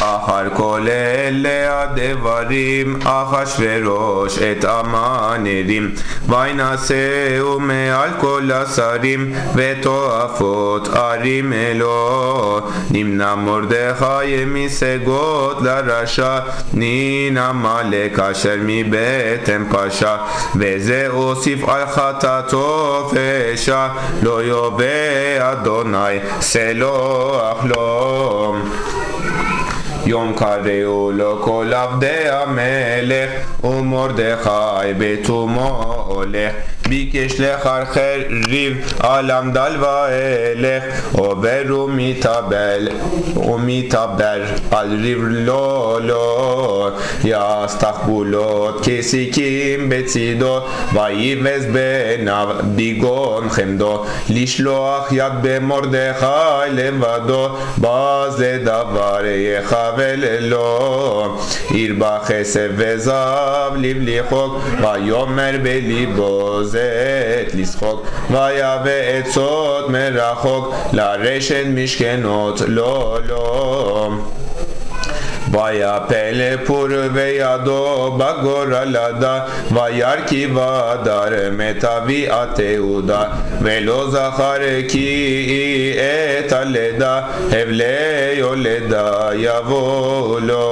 אחר כל אלה הדברים אחשורוש את המן וינשאו מעל כל השרים ותועפות ערים אלו. נמנע מרדכי מסגות לרשע נין עמלק אשר מבטן פשע. וזה אוסיף על חטאתו פשע. לא יובא אדוני סלוח לו יום קראו לו כל עבדי המלך ומרדכי בתומו הולך ביקש לחרחר ריב על עמדל ואלך עובר ומתאבל ומתאבר על ריב לא לא יעש תחבולות כסיקים בצידו ויבז בניו ביגון חמדו לשלוח יד במרדכי לבדו בזה דבר יכבל לו ירבה כסף וזהב לבלי חוק ויאמר בליבו לצאת לשחוק. ויבא עצות מרחוק לרשת משכנות לא לא Vaya pele purveyado bagoralada Vayar ki vadar metavi ateuda Velo zahar ki etaleda Evle yoleda yavolo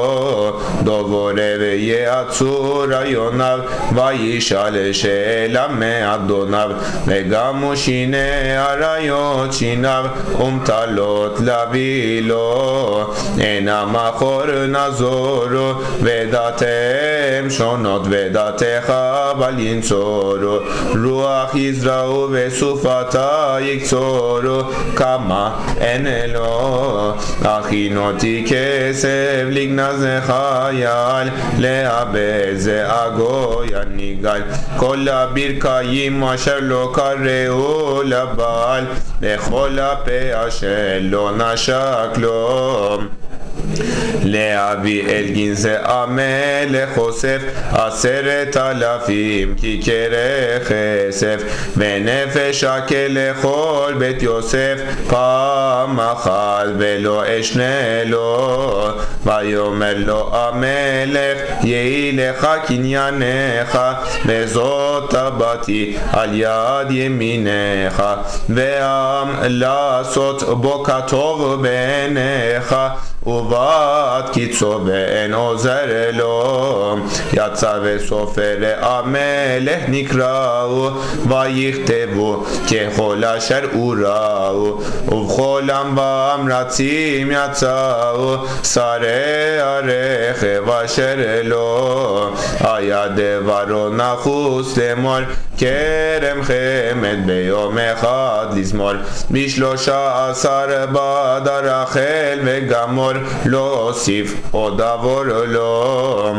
Dovore ve ye atsura yonav. Vayişale şelame adonav. Ve gamushine arayo çinav. Umtalot lavilo. Enama korun נזורו ודעתם שונות ודעתך בל ינצורו רוח יזרעו וסופתה יקצורו כמה אין אלו הכינותי כסף לגנז חייל לאבד זה הגוי הניגל כל הברכיים אשר לא קראו לבעל. בכל הפה אשר לא נשק לו להביא אל גנזי המלך אוסף עשרת אלפים כיכרי כסף ונפש שקל לכל בית יוסף פעם אחת ולא אשנה לו. ויאמר לו המלך יהי לך קניינך וזאת טבעתי על יד ימינך והעם לעשות בו כטוב בעיניך ուվատ կիցով են օզերելով յացավեսով էլ ամելեհ նիկրավ վայիխտեվու կեխոլաշար ուրավ ուվ խոլամբա ամրացի միացավ սարե արեխ վաշերելով այադե վարոնախուս դեմոր կերեմ խեմետ բեյոմ էխադ լիզմոր միշլոշա ասար բադարախել վեգամոր לזמור בשלושה עשר בדר רחל וגמור להוסיף עוד עבור לו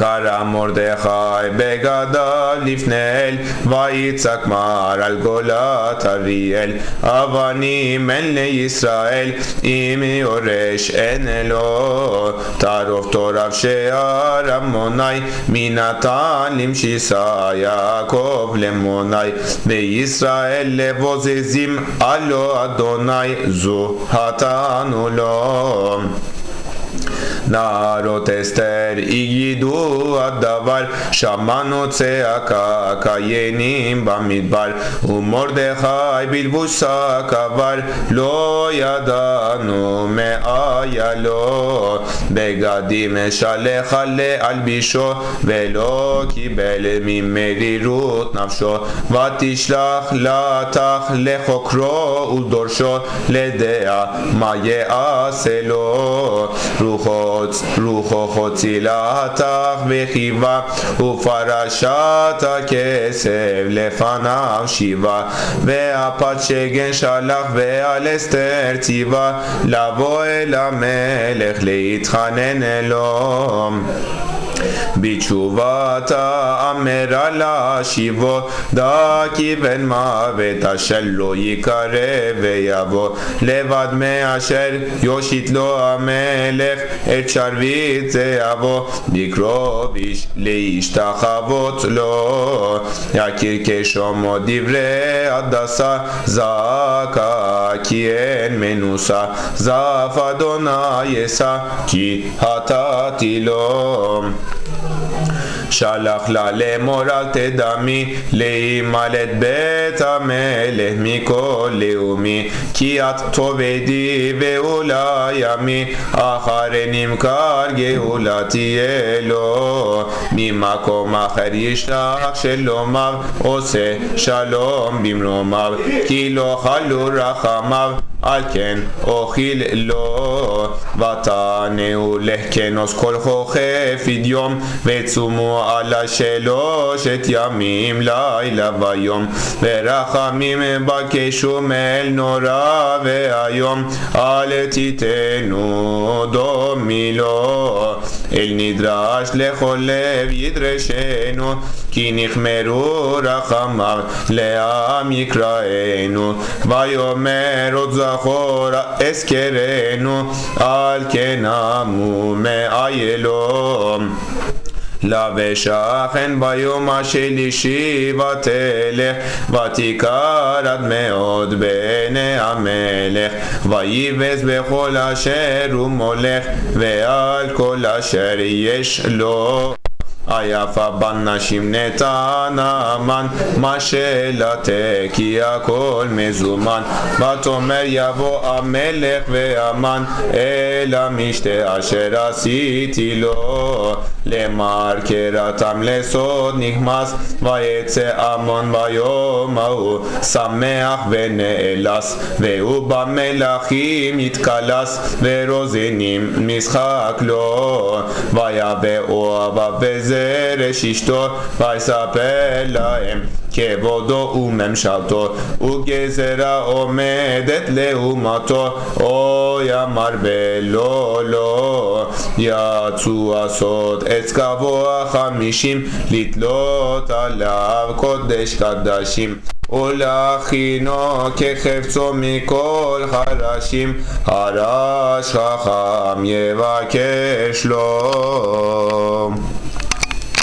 קרא מרדכי בגדה לפני אל ויצעק מר על גולת אריאל אבנים אין לישראל אם יורש אין לו טרוף תורף שער עמוני מי נתן למשיסה יעקב למוני וישראל לבוזזים הלא אדוני זו התנו לו נערות אסתר יגידו הדבר שמענו צעקה קיינים במדבר ומרדכי בלבוש שק עבר לא ידענו מאיה לו בגדים שלח להלבישו ולא קיבל ממרירות נפשו ותשלח לתך לחוקרו ודורשו לדעה מה יעשה לו רוחו רוחו חוצילתך וחיבה ופרשת הכסף לפניו שיבה. והפת שגן שלח ועל אסתר ציווה לבוא אל המלך להתחנן אלו bichuvata amerala shivo daki ben mavet asher lo yikare veyavo levad me asher yoshit lo amelech et sharvit zeyavo dikrovish leishtachavot lo yakir keshomo divre adasa zaka kien menusa zafadona yesa ki hatatilo שלח לה לאמור אל תדמי להימלט בית המלך מכל לאומי כי את תאבדי ואולי ימי אחרי נמכר גאולה תהיה לו. ממקום אחר ישלח שלומיו עושה שלום במרומיו כי לא חלו רחמיו על כן אוכיל לו ותענהו לכנוס כל חוכף יום וצומו על השלושת ימים לילה ויום. ורחמים בקשו מאל נורא והיום אל תיתנו דומי לו אל נדרש לכל לב ידרשנו כי נחמרו רחמיו לעם יקראנו. ויאמר עוד זכור אזכרנו על כן עמו מאיילום לבשכן ביום השלישי ותלך ותיכר עד מאוד בעיני המלך ויבז בכל אשר הוא מולך ועל כל אשר יש לו. היפה בנשים נתן המן מה שאלתה כי הכל מזומן. ותאמר יבוא המלך והמן אל המשתה אשר עשיתי לו למר קראתם לסוד נכמס ויצא עמון ביום ההוא שמח ונאלס והוא במלכים יתקלס ורוזנים משחק לו. ויבא אוהביו בזרש אשתו ויספר להם כבודו וממשלתו וגזרה עומדת לעומתו. אוי אמר ולא לא. יצאו עשות עץ גבוה חמישים לתלות עליו קודש קדשים. ולהכינו כחפצו מכל חרשים הרש חכם יבקש לו